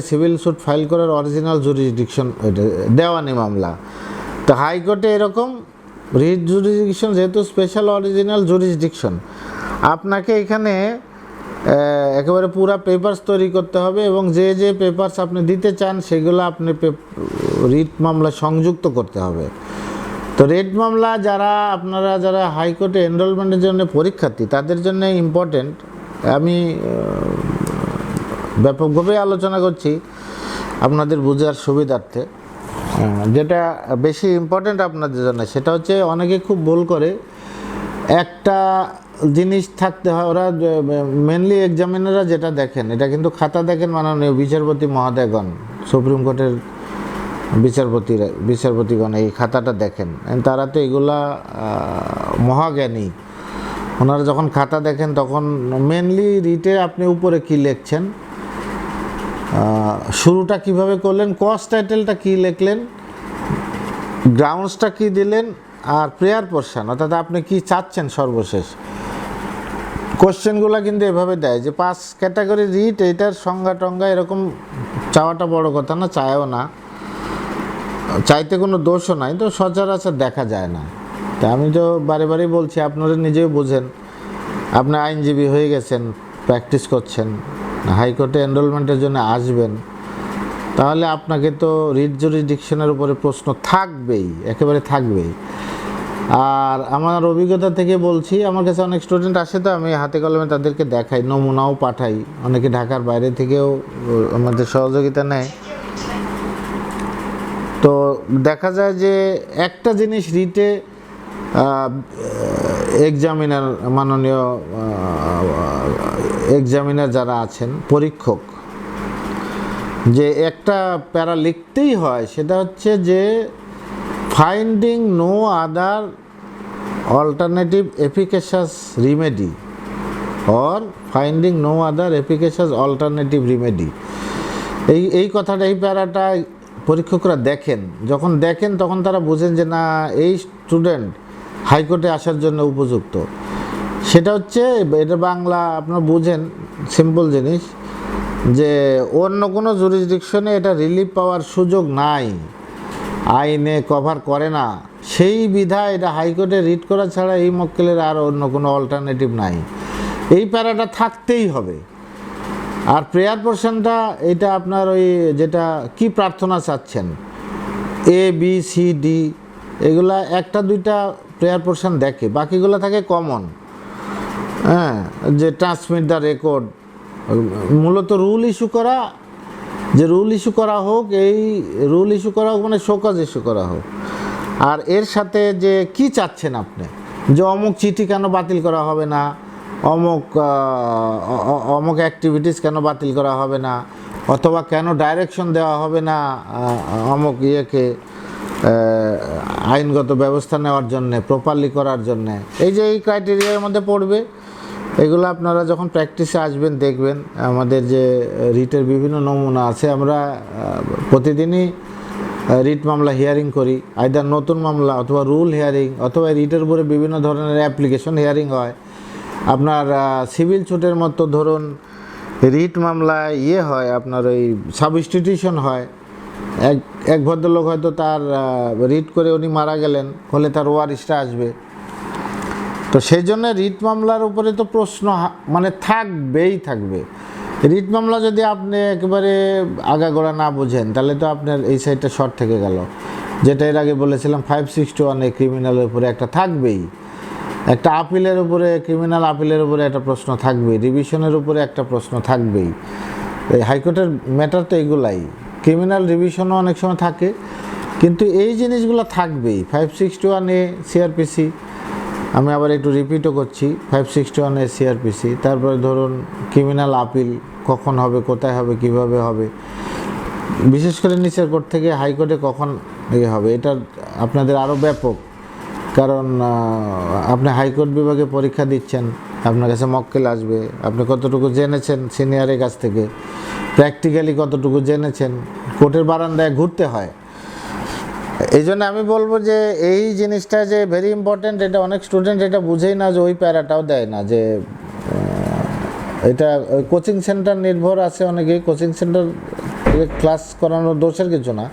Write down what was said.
Civil suit file করার original jurisdiction দেওয়ানি মামলা। তো হাইকোর্টে এরকম রিট জুরিসডিকশন যেহেতু স্পেশাল অরিজিনাল জুরিসডিকশন আপনাকে এখানে একেবারে পুরা পেপারস তৈরি করতে হবে এবং যে যে পেপারস আপনি দিতে চান সেগুলো আপনি রিট মামলা সংযুক্ত করতে হবে। তো রেড মামলা যারা, আপনারা যারা হাইকোর্টে এনরোলমেন্টের জন্য পরীক্ষার্থী, তাদের জন্য ইম্পর্টেন্ট আমি ব্যাপকভাবে আলোচনা করছি আপনাদের বোঝার সুবিধার্থে। যেটা বেশি ইম্পর্ট্যান্ট আপনাদের জন্য, সেটা হচ্ছে অনেকে খুব ভুল করে। একটা জিনিস থাকতে হয়, ওরা মেনলি এক্সামিনাররা যেটা দেখেন, এটা কিন্তু খাতা দেখেন মাননীয় বিচারপতি মহোদয়গণ, সুপ্রিম কোর্টের বিচারপতিরা বিচারপতিগণ এই খাতাটা দেখেন। তারা তো এগুলা মহাজ্ঞানী। ওনারা যখন খাতা দেখেন, তখন মেনলি রিটে আপনি উপরে কি লিখছেন শুরুটা কীভাবে করলেন কস্ট টাইটেলটা কি লিখলেন গ্রাউন্ডসটা কি দিলেন, আর প্রেয়ার পোর্শন অর্থাৎ আপনি কি চাচ্ছেন সর্বশেষ? কোশ্চেনগুলো কিন্তু এভাবে দেয় যে পাঁচ ক্যাটাগরি রিট এইটার সংজ্ঞা টঙ্গা এরকম চাওয়াটা বড় কথা না, চায়ও না। চাইতে কোনো দোষও নাই, তো সচরাচর দেখা যায় না। তা আমি তো বারে বারে বলছি, আপনারা নিজেও বোঝেন। আপনি আইনজীবী হয়ে গেছেন প্র্যাকটিস করছেন হাইকোর্টে এনরোলমেন্টের জন্য আসবেন, তাহলে আপনাকে তো রিট জুরিডিকশনের উপরে প্রশ্ন থাকবেই, একেবারে থাকবেই। আর আমার অভিজ্ঞতা থেকে বলছি, আমার কাছে অনেক স্টুডেন্ট আসে তো, আমি হাতে কলমে তাদেরকে দেখাই, নমুনাও পাঠাই। অনেকে ঢাকার বাইরে থেকেও আমাদের সহযোগিতা নেয়। তো দেখা যায় যে একটা জিনিস রিটে এক্সামিনার মাননীয় এক্সামিনার যারা আছেন, পরীক্ষক, যে একটা প্যারা লিখতেই হয়, সেটা হচ্ছে যে finding no other alternative efficacious remedy or finding no other efficacious alternative remedy এই এই কথাটা, এই প্যারাটা পরীক্ষকরা দেখেন। যখন দেখেন, তখন তারা বুঝেন যে, না, এই স্টুডেন্ট হাইকোর্টে আসার জন্য উপযুক্ত। সেটা হচ্ছে, এটা বাংলা আপনার বুঝেন সিম্পল জিনিস, যে অন্য কোনো জুরিসডিকশনে এটা রিলিফ পাওয়ার সুযোগ নাই। আইনে কভার করে না। সেই বিধা এটা হাইকোর্টে রিট করা ছাড়া এই মক্কেলের আর অন্য কোনো অল্টারনেটিভ নাই। এই প্যারাটা থাকতেই হবে। আর প্রেয়ার পোর্শনটা এটা আপনার ওই যেটা কি প্রার্থনা চাচ্ছেন? এ বি সি ডি এগুলা একটা দুইটা প্রেয়ার পোর্শন দেখে। বাকিগুলো থাকে কমন হ্যাঁ যে ট্রান্সমিট দ্য রেকর্ড মূলত রুল ইস্যু করা, যে রুল ইস্যু করা হোক, এই রুল ইস্যু করা হোক মানে শোকজ ইস্যু করা হোক। আর এর সাথে যে কি চাচ্ছেন আপনি? যে অমুক চিঠি কেন বাতিল করা হবে না? অমুক অমুক অ্যাক্টিভিটিস কেন বাতিল করা হবে না? অথবা কেন ডাইরেকশন দেওয়া হবে না অমুক ইয়েকে? আইনগত ব্যবস্থা নেওয়ার জন্যে প্রপারলি করার জন্যে। এই যে এই ক্রাইটেরিয়ার মধ্যে পড়বে, এগুলো আপনারা যখন প্র্যাকটিসে আসবেন, দেখবেন আমাদের যে রিটের বিভিন্ন নমুনা আছে, আমরা প্রতিদিনই রিট মামলা হিয়ারিং করি। আইদার নতুন মামলা অথবা রুল হিয়ারিং অথবা রিটের উপরে বিভিন্ন ধরনের অ্যাপ্লিকেশন হিয়ারিং হয়। আপনার সিভিল ছুটের মতো ধরুন, রিট মামলায় ইয়ে হয়, আপনার ওই সাবস্টিটিউশন হয়। এক এক ভদ্রলোক হয়তো তার রিট করে উনি মারা গেলেন, হলে তার ওয়ারিশটা আসবে। তো সেই জন্য রিট মামলার উপরে তো প্রশ্ন মানে থাকবেই থাকবে। রিট মামলা যদি আপনি একেবারে আগাগোড়া না বুঝেন, তাহলে তো আপনার এই সাইডটা শর্ট থেকে গেল। যেটা এর আগে বলেছিলাম, ফাইভ সিক্সটি ওয়ানে ক্রিমিনালের উপরে একটা থাকবেই। একটা আপিলের উপরে, ক্রিমিনাল আপিলের উপরে একটা প্রশ্ন থাকবেই। রিভিশনের উপরে একটা প্রশ্ন থাকবেই। এই হাইকোর্টের ম্যাটার তো এগুলাই। ক্রিমিনাল রিভিশনও অনেক সময় থাকে। কিন্তু এই জিনিসগুলো থাকবেই। Five sixty one A CrPC আমি আবার একটু রিপিটও করছি five sixty one A CrPC তারপরে ধরুন ক্রিমিনাল আপিল কখন হবে, কোথায় হবে, কীভাবে হবে। বিশেষ করে নিচের কোর্ট থেকে হাইকোর্টে কখন ইয়ে হবে, এটা আপনাদের আরও ব্যাপক। কারণ আপনি হাইকোর্ট বিভাগে পরীক্ষা দিচ্ছেন আপনার কাছে মক্কেল আসবে। আপনি কতটুকু জেনেছেন সিনিয়রের কাছ থেকে? প্র্যাকটিক্যালি কতটুকু জেনেছেন? কোর্টের বারান্দায় ঘুরতে হয়। এই জন্য আমি বলব যে, এই জিনিসটা যে ভেরি ইম্পর্ট্যান্ট এটা অনেক স্টুডেন্ট এটা বুঝেই না যে ওই প্যারাটাও দেয় না, যে এটা কোচিং সেন্টার নির্ভর আছে অনেকেই। কোচিং সেন্টার ক্লাস করানোর দোষের কিছু না।